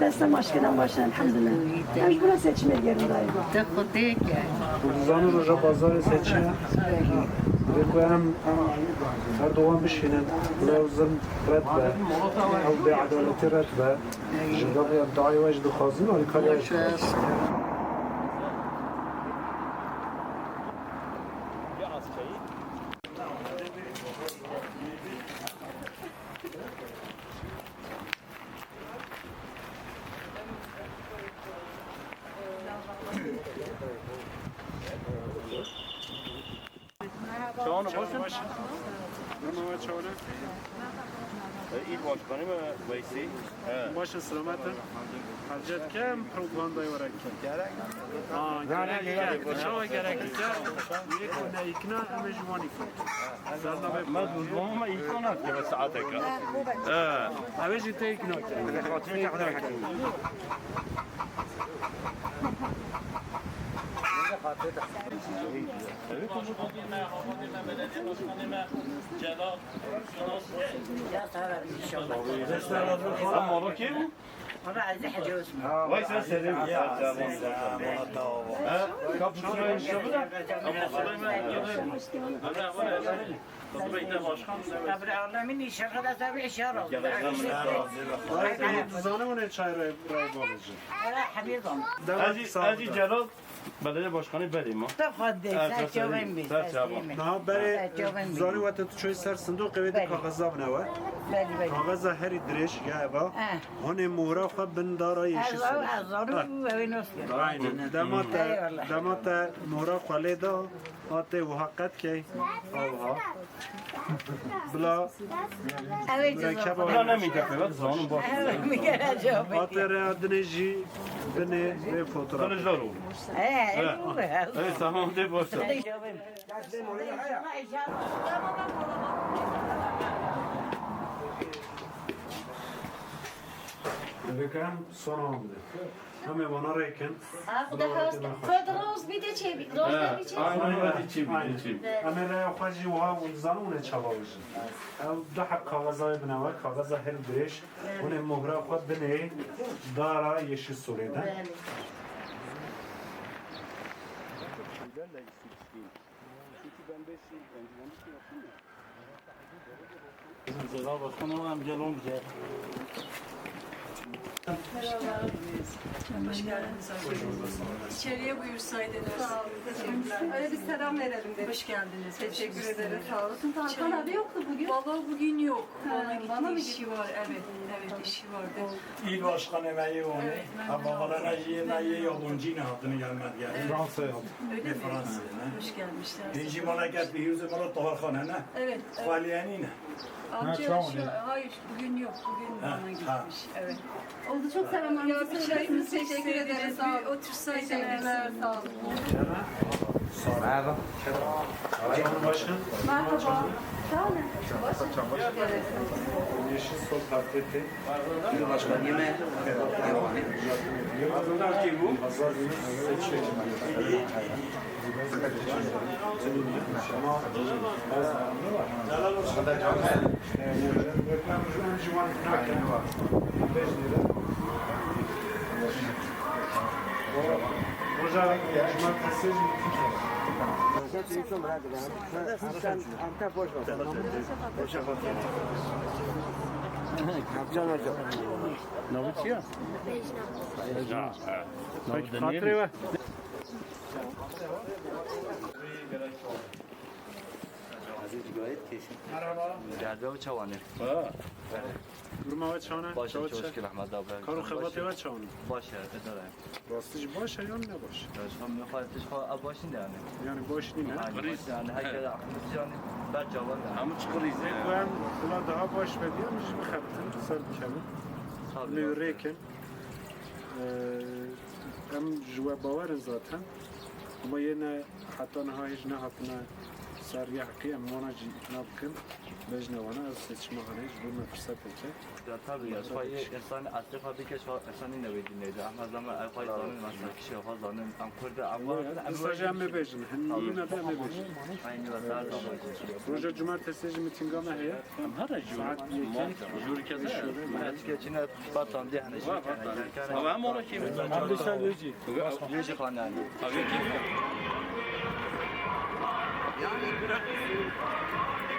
Destem buna seçme yerindeyim. De kudek ya. Kurdizanı roja pazarı seçin. Ve hem Erdoğan bişinin. Levzin red be. Ev be adaleti red be. Jigabi abdai vecdi khazin. Harikaya Çağını boşun. Mehmet Çavuş'un. İl başkanı mı Veysi? He. Başın selametin. Harcat kem propagandayı var kem. Aa, gerek yok. Şava gerek yok. Bir konu ikna ama juvani konu. Zalda ve ما تظلم ما يكونك بس ساعتك اه Aveci te ikna kem. اما رو فتح يا ترى ان شاء الله اما هو كيف؟ والله عايز حاجة اسمها ويس سلام يا كابتن ان شاء الله قبل الله مني شغل أتابع شارع. أنا حبيبهم. أجي أجي جلال Da fadde, sen çöbün bir. Sen çabuk. Daha beri zari ve te çoy ser sındık evde kağıza ne var? Beli beli. Kağıza her idreş ya eva. Hani muhra xwe bin dara yeşil. Azar, azar, ve nasıl? Aynen. Demata Eyvallah. demata muhra xwe da ate muhaqqat ki. Avha. Bla Evet, Buna ne mi yapıyor? Zanın başı. Evet, mi geleceğim? ate re adne jî bine ve fotoğraf. Kılıçdaroğlu. He, bu be. Evet tamam de boşver. Bekem son amde. Hame bana reken. Roz bir de çevir. Roz da bir çevir. Aynen hadi içim içim. Hame re xwaji wa zanune çalawıj. Ev daha kağıza bine var. Kağıza her direş. Hone muhra xwe bine dara yeşil surede. Celal başkanım gel gel. İçeriye buyursaydınız. Öyle bir selam verelim dedik. Hoş geldiniz. Teşekkür ederim. Sağ olasın. Tarkan abi yoktu bugün. Baba bugün yok. Bana gitti. Bana mı işi var? Evet. Evet işi vardı. İl başkanı emeği onu. Ama bana ne yemeği yabancı ne hattını gelmedi yani. Fransa yaptı. Öyle mi? Fransız ne? Hoş gelmişler. Birinci memleket bir yüzü bana Taharkhane ne? Evet. evet. Faliyeni ne? Amca şu, hayır bugün yok. Bugün Ha, bana ha. gitmiş. Evet. Oldu çok selam. Ya bir çayınızı teşekkür ederim. Sağ olun. Otursaydınız. Teşekkürler. Sağ olun. Canım başkan. Merhaba. Sağ olun. Yeşil sol taklidi. Başkan yeme devamı. Pazar günü seçim. Hoca, cumartesi Peki, hatırı var. Geldi o çavanı. Durma ve çağına. Başa çağı çok çağı. şükür Ahmet abi. Karı xebatı ve çağına. Baş ya ederim. Bastıcı baş ya ne baş? Şu an müfayetiş falan başın yani. Yani boş değil mi? Yani baş yani herkese aklımız yani ben cevap yani. Ama çıkırıyız ya. Ben buna daha baş veriyormuş bir kaptım. Ser kemi. Tabii. Lüreken. Em jwe bawerin zaten. Ama yine hatta hiç ne hatına Sergahkiye monacı nabkın Bejnevana seçmahane cümle fırsat eke. Ya tabii ya. Fayı esani asrif abi keş esani ne bedin dedi. Ama zaman alfayı zanın mesela kişi yafa zanın. Am kurda am var. Kısaca mı bejin? Hınni ne de mi bejin? Aynı ve saat da bejin. Proje cumartesi mitinga mı heye? Am hara jür. Saat yeken. Jür kese. Saat geçine batan diye hani jür kene. Ama hem ona kim? Abdüşler Lüci. Lüci. Abi kim? Yani bırakın.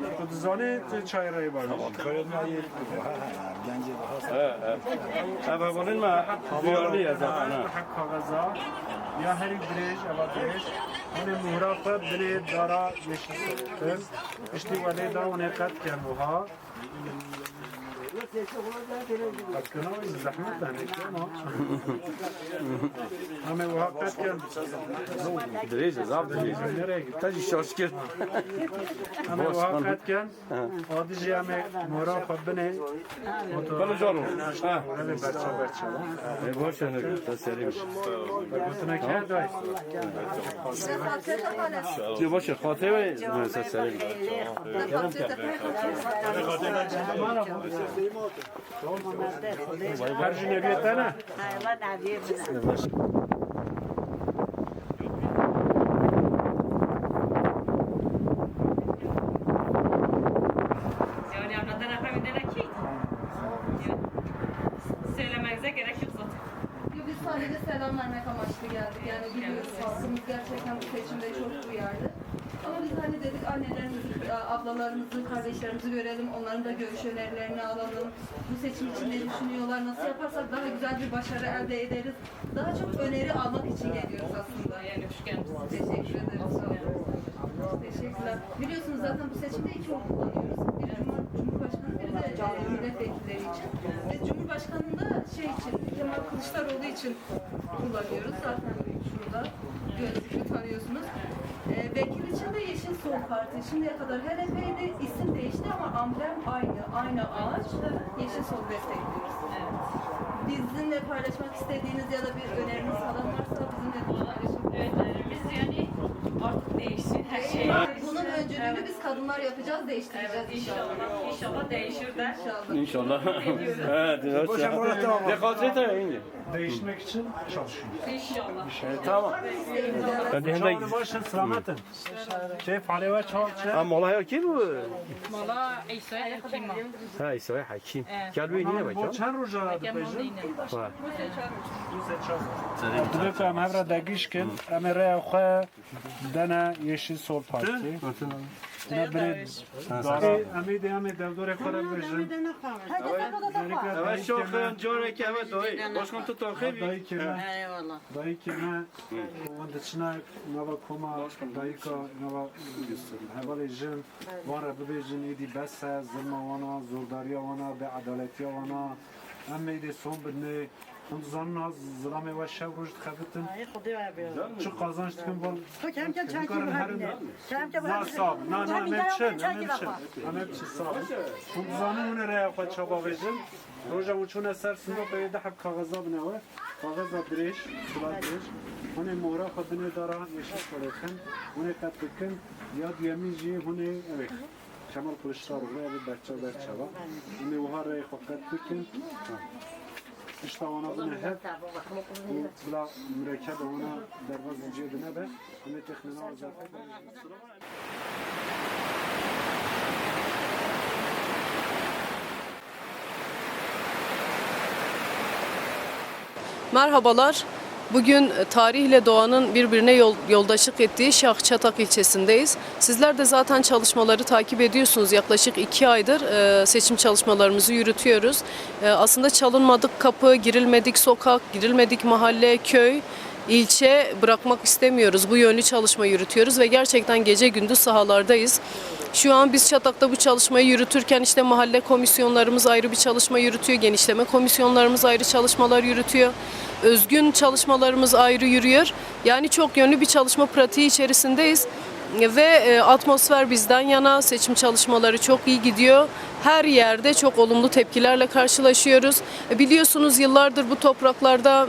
To dzwony czy trzeba je robić? Kolumna i... Bence daha He he. Ama bunun mu? Diyorlu ya zaten ha. Hak kagaza. Ya her direş, ama direş. Hani muhrafa bile dara yeşil. İşte vali da ona kat kemuha. Hakkını mı zahmet lan ekran o. Ama muhabbet geldi. Dileyeceğiz abi dileyeceğiz. Nereye gitti? Taci şaşkın. Ama muhabbet gel. Adi cihame mora kabbine. Bana canım. Ha. Hadi berça berça. E boş yanı tasarım. Kutuna kâday. Diye boş khatebe tasarım. Khatebe. Khatebe. Her gün eviyet tane. Hayvan eviyet tane. Ablalarımızı, kardeşlerimizi görelim. Onların da görüş önerilerini alalım. Bu seçim için ne düşünüyorlar? Nasıl yaparsak daha güzel bir başarı elde ederiz. Daha çok öneri almak için geliyoruz aslında. Yani hoş geldiniz. Teşekkür ederiz. Teşekkürler. Biliyorsunuz zaten bu seçimde iki oy kullanıyoruz. Biri Cumhur, Cumhurbaşkanı, biri de e, milletvekilleri için. Ve Cumhurbaşkanı'nda şey için, Kemal Kılıçdaroğlu için kullanıyoruz. Zaten şurada gözlüklü tanıyorsunuz. Vekil için de Yeşil Sol Parti. Şimdiye kadar HDP'de isim değişti ama amblem aynı. Aynı ağaç. Yeşil Sol destekliyoruz. Bizimle paylaşmak istediğiniz ya da bir öneriniz falan varsa bizimle paylaşın. Evet, biz yani artık değişsin her şey. Bunun öncülüğünü evet. biz kadınlar yapacağız, değiştireceğiz evet, inşallah. İnşallah, inşallah değişir de. İnşallah. İnşallah. evet, evet. Boşa kola tamam. Dekoncentre yayınca. Değişmek için çalışıyoruz. İnşallah. Evet, şey tamam. Ben de hemen gidip. Başın selametin. Şey faaliyet çalışıyor. Ha mola yok ki bu. Mola İsa Hakim. Ha İsa Hakim. Gel bir yine bakayım. Boşan roja depejin. Ha. Bu sefer hem evre degiş kin, emre ya dana yeşil sol parti. پارتی نه برید داری همه دی همه دلدور خود را بجن Evet şokun jore ki evet dayı. Başkan tut takip. دایی که نه Eyvallah. دایی که نه وندچنا نوا کما دایی که نوا حوالی جن وان را ببیجن ایدی بس ظلم وانا زورداری وانا به عدالتی وانا هم ایدی سون بدنه هم زنان ظلم و شب روش خبتن Ay kudu abi. چه قازانش تکن بول Kem kem çay gibi habine. Kem kem نه صاحب نه نه همه چن همه چن همه چی صاحب هم زنان اون را خود چابا بجن روزا و چون سر سنو به ده حب کاغذا بنوه کاغذا بریش سلات بریش اون مهره خود بنه داره یشش کن اون قد بکن یاد یمی جی اون اوه کمال کلشتار رو اوه بچه بچه با اون وها را خود قد بکن işte ona bunu hep bu bula mürekkep ona dervaz cebine be? Bunu teknine azafet Merhabalar. Bugün tarihle doğanın birbirine yol, yoldaşlık ettiği Şahçatak ilçesindeyiz. Sizler de zaten çalışmaları takip ediyorsunuz. Yaklaşık iki aydır e, seçim çalışmalarımızı yürütüyoruz. E, aslında çalınmadık kapı, girilmedik sokak, girilmedik mahalle, köy ilçe bırakmak istemiyoruz. Bu yönlü çalışma yürütüyoruz ve gerçekten gece gündüz sahalardayız. Şu an biz Çatak'ta bu çalışmayı yürütürken işte mahalle komisyonlarımız ayrı bir çalışma yürütüyor, genişleme komisyonlarımız ayrı çalışmalar yürütüyor. Özgün çalışmalarımız ayrı yürüyor. Yani çok yönlü bir çalışma pratiği içerisindeyiz. Ve e, atmosfer bizden yana, seçim çalışmaları çok iyi gidiyor. Her yerde çok olumlu tepkilerle karşılaşıyoruz. E, Biliyorsunuz yıllardır bu topraklarda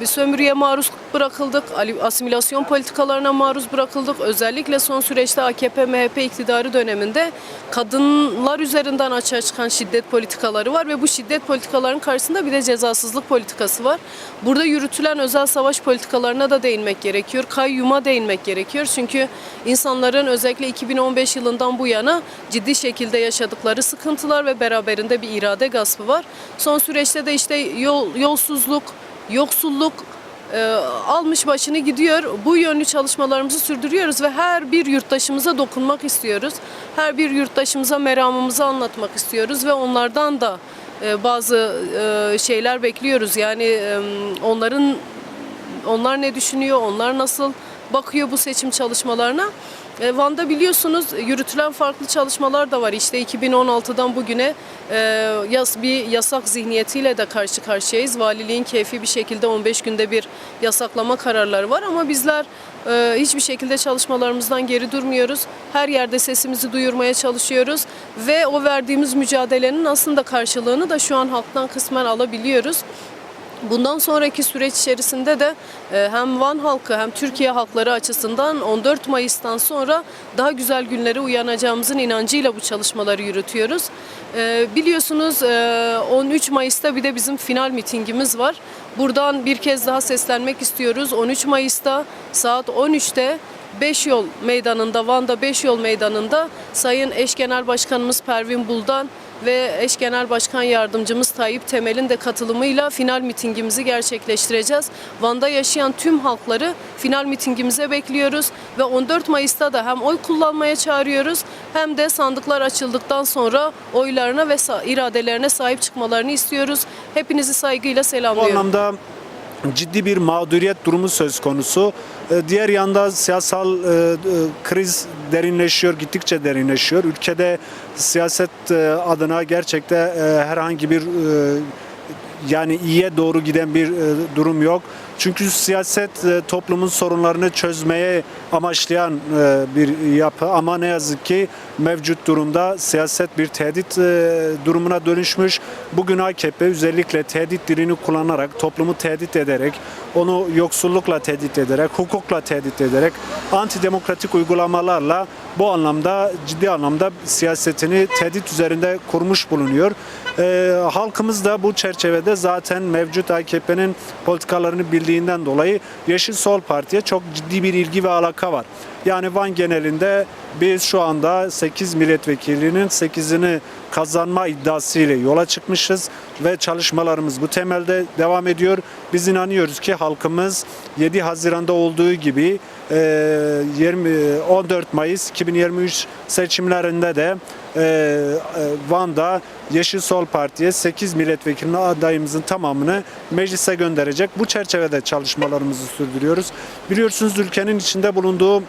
bir sömürüye maruz bırakıldık, asimilasyon politikalarına maruz bırakıldık. Özellikle son süreçte AKP-MHP iktidarı döneminde kadınlar üzerinden açığa çıkan şiddet politikaları var ve bu şiddet politikalarının karşısında bir de cezasızlık politikası var. Burada yürütülen özel savaş politikalarına da değinmek gerekiyor. Kayyuma değinmek gerekiyor. Çünkü insanların özellikle 2015 yılından bu yana ciddi şekilde yaşadıkları sıkıntılar ve beraberinde bir irade gaspı var. Son süreçte de işte yol, yolsuzluk, yoksulluk e, almış başını gidiyor. Bu yönlü çalışmalarımızı sürdürüyoruz ve her bir yurttaşımıza dokunmak istiyoruz. Her bir yurttaşımıza meramımızı anlatmak istiyoruz ve onlardan da e, bazı e, şeyler bekliyoruz. Yani e, onların onlar ne düşünüyor, onlar nasıl bakıyor bu seçim çalışmalarına. E, Van'da biliyorsunuz yürütülen farklı çalışmalar da var. İşte 2016'dan bugüne e, bir yasak zihniyetiyle de karşı karşıyayız. Valiliğin keyfi bir şekilde 15 günde bir yasaklama kararları var ama bizler e, hiçbir şekilde çalışmalarımızdan geri durmuyoruz. Her yerde sesimizi duyurmaya çalışıyoruz ve o verdiğimiz mücadelenin aslında karşılığını da şu an halktan kısmen alabiliyoruz. Bundan sonraki süreç içerisinde de e, hem Van halkı hem Türkiye halkları açısından 14 Mayıs'tan sonra daha güzel günlere uyanacağımızın inancıyla bu çalışmaları yürütüyoruz. E, Biliyorsunuz e, 13 Mayıs'ta bir de bizim final mitingimiz var. Buradan bir kez daha seslenmek istiyoruz. 13 Mayıs'ta saat 13'te Beş Yol Meydanı'nda, Van'da Beş Yol Meydanı'nda Sayın Eş Genel Başkanımız Pervin Buldan ve Eş Genel Başkan Yardımcımız Tayyip Temel'in de katılımıyla final mitingimizi gerçekleştireceğiz. Van'da yaşayan tüm halkları final mitingimize bekliyoruz ve 14 Mayıs'ta da hem oy kullanmaya çağırıyoruz hem de sandıklar açıldıktan sonra oylarına ve iradelerine sahip çıkmalarını istiyoruz. Hepinizi saygıyla Bu selamlıyorum. anlamda ciddi bir mağduriyet durumu söz konusu. Ee, Diğer yanda siyasal e, e, kriz derinleşiyor, gittikçe derinleşiyor. Ülkede siyaset e, adına gerçekten e, herhangi bir e, yani iyiye doğru giden bir e, durum yok. Çünkü siyaset e, toplumun sorunlarını çözmeye amaçlayan e, bir yapı ama ne yazık ki mevcut durumda siyaset bir tehdit durumuna dönüşmüş. Bugün AKP özellikle tehdit dilini kullanarak, toplumu tehdit ederek, onu yoksullukla tehdit ederek, hukukla tehdit ederek, antidemokratik uygulamalarla bu anlamda ciddi anlamda siyasetini tehdit üzerinde kurmuş bulunuyor. Halkımız da bu çerçevede zaten mevcut AKP'nin politikalarını bildiğinden dolayı Yeşil Sol Parti'ye çok ciddi bir ilgi ve alaka var. Yani Van genelinde biz şu anda 8 milletvekilinin 8'ini kazanma iddiasıyla yola çıkmışız ve çalışmalarımız bu temelde devam ediyor. Biz inanıyoruz ki halkımız 7 Haziran'da olduğu gibi e, 20 14 Mayıs 2023 seçimlerinde de e, e, Van'da Yeşil Sol Parti'ye 8 milletvekilinin adayımızın tamamını meclise gönderecek. Bu çerçevede çalışmalarımızı sürdürüyoruz. Biliyorsunuz ülkenin içinde bulunduğu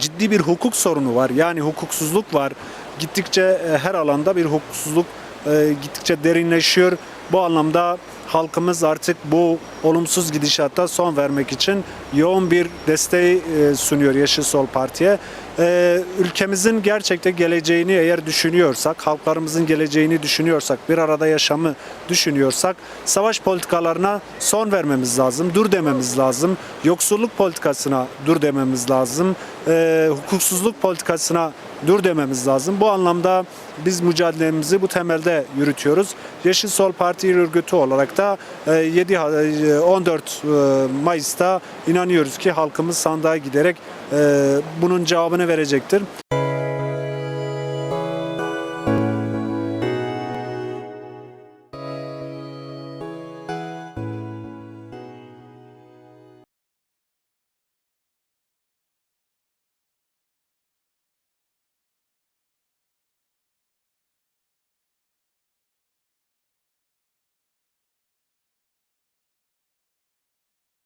ciddi bir hukuk sorunu var. Yani hukuksuzluk var. Gittikçe e, her alanda bir hukuksuzluk e, gittikçe derinleşiyor. Bu anlamda halkımız artık bu olumsuz gidişata son vermek için yoğun bir desteği e, sunuyor Yeşil Sol Parti'ye. E, Ülkemizin gerçekten geleceğini eğer düşünüyorsak, halklarımızın geleceğini düşünüyorsak, bir arada yaşamı düşünüyorsak savaş politikalarına son vermemiz lazım, dur dememiz lazım. Yoksulluk politikasına dur dememiz lazım. E, hukuksuzluk politikasına dur dememiz lazım. Bu anlamda biz mücadelemizi bu temelde yürütüyoruz. Yeşil Sol Parti örgütü olarak e, 7 Ha- e, 14 e, Mayıs'ta inanıyoruz ki halkımız sandığa giderek e, bunun cevabını verecektir.